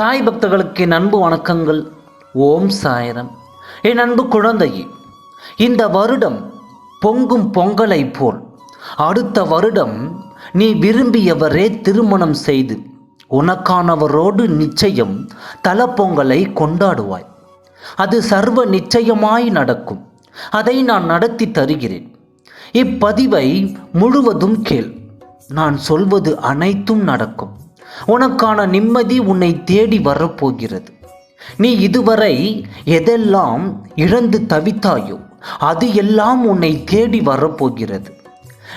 சாய் பக்தர்களுக்கு என் அன்பு வணக்கங்கள். ஓம் சாயரம். என் அன்பு குழந்தையே இந்த வருடம் பொங்கும் பொங்கலை போல் அடுத்த வருடம் நீ விரும்பியவரே திருமணம் செய்து உனக்கானவரோடு நிச்சயம் தலப்பொங்கலை கொண்டாடுவாய். அது சர்வ நிச்சயமாய் நடக்கும். அதை நான் நடத்தி தருகிறேன். இப்பதிவை முழுவதும் கேள். நான் சொல்வது அனைத்தும் நடக்கும். உனக்கான நிம்மதி உன்னை தேடி வரப்போகிறது. நீ இதுவரை எதெல்லாம் இழந்து தவித்தாயோ அது எல்லாம் உன்னை தேடி வரப்போகிறது.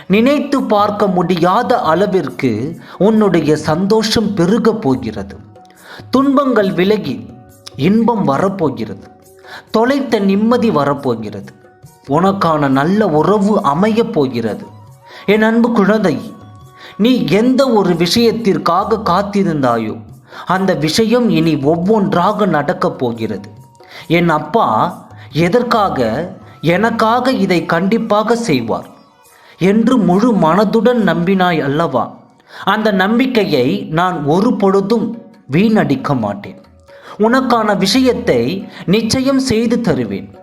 நினைத்து பார்க்க முடியாத அளவிற்கு உன்னுடைய சந்தோஷம் பெருகப் போகிறது. துன்பங்கள் விலகி இன்பம் வரப்போகிறது. தொலைத்த நிம்மதி வரப்போகிறது. உனக்கான நல்ல உறவு அமையப் போகிறது. என் அன்பு குழந்தை நீ எந்த ஒரு விஷயத்திற்காக காத்திருந்தாயோ அந்த விஷயம் இனி ஒவ்வொன்றாக நடக்கப் போகிறது. என் அப்பா எதற்காக எனக்காக இதை கண்டிப்பாக செய்வார் என்று முழு மனதுடன் நம்பினாய் அல்லவா? அந்த நம்பிக்கையை நான் ஒரு பொழுதும் வீணடிக்க மாட்டேன். உனக்கான விஷயத்தை நிச்சயம் செய்து தருவேன்.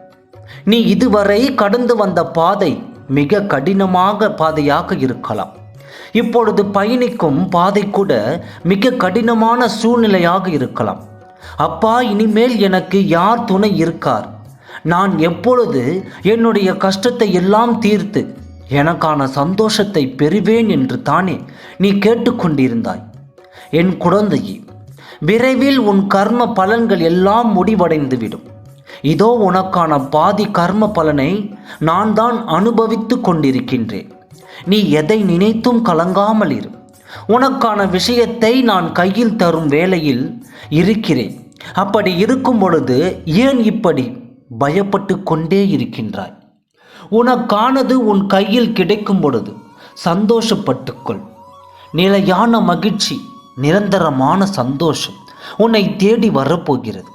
நீ இதுவரை கடந்து வந்த பாதை மிக கடினமாக பாதையாக இருக்கலாம். இப்பொழுது பயணிக்கும் பாதை கூட மிக கடினமான சூழ்நிலையாக இருக்கலாம். அப்பா இனிமேல் எனக்கு யார் துணை இருக்கார்? நான் எப்பொழுது என்னுடைய கஷ்டத்தை எல்லாம் தீர்த்து எனக்கான சந்தோஷத்தை பெறுவேன் என்று தானே நீ கேட்டுக்கொண்டிருந்தாய். என் குழந்தையே விரைவில் உன் கர்ம பலன்கள் எல்லாம் முடிவடைந்துவிடும். இதோ உனக்கான பாதி கர்ம பலனை நான் தான் அனுபவித்து கொண்டிருக்கின்றேன். நீ எதை நினைத்தும் கலங்காமல் இரு. உனக்கான விஷயத்தை நான் கையில் தரும் வேளையில் இருக்கிறேன். அப்படி இருக்கும் பொழுது ஏன் இப்படி பயப்பட்டு கொண்டே இருக்கின்றாய்? உனக்கானது உன் கையில் கிடைக்கும் பொழுது சந்தோஷப்பட்டுக்கொள். நிலையான மகிழ்ச்சி நிரந்தரமான சந்தோஷம் உன்னை தேடி வரப்போகிறது.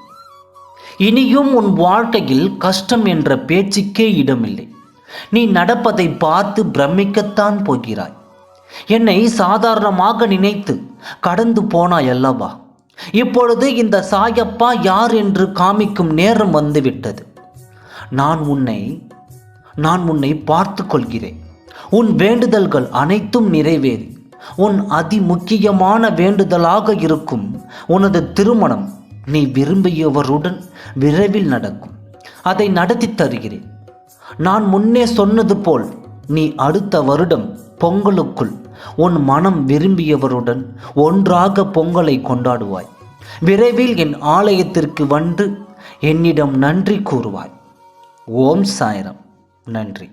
இனியும் உன் வாழ்க்கையில் கஷ்டம் என்ற பேச்சுக்கே இடமில்லை. நீ நடப்பதை பார்த்து பிரமிக்கத்தான் போகிறாய். என்னை சாதாரணமாக நினைத்து கடந்து போனாய் அல்லவா? இப்பொழுது இந்த சாயப்பா யார் என்று காமிக்கும் நேரம் வந்துவிட்டது. நான் உன்னை நான் உன்னை பார்த்து கொள்கிறேன் உன் வேண்டுதல்கள் அனைத்தும் நிறைவேறி உன் அதி முக்கியமான வேண்டுதலாக இருக்கும் உனது திருமணம் நீ விரும்பியவருடன் விரைவில் நடக்கும். அதை நடத்தி தருகிறேன். நான் முன்னே சொன்னது போல் நீ அடுத்த வருடம் பொங்கலுக்குள் உன் மனம் விரும்பியவருடன் ஒன்றாக பொங்கலை கொண்டாடுவாய். விரைவில் என் ஆலயத்திற்கு வந்து என்னிடம் நன்றி கூறுவாய். ஓம் சாய்ரம். நன்றி.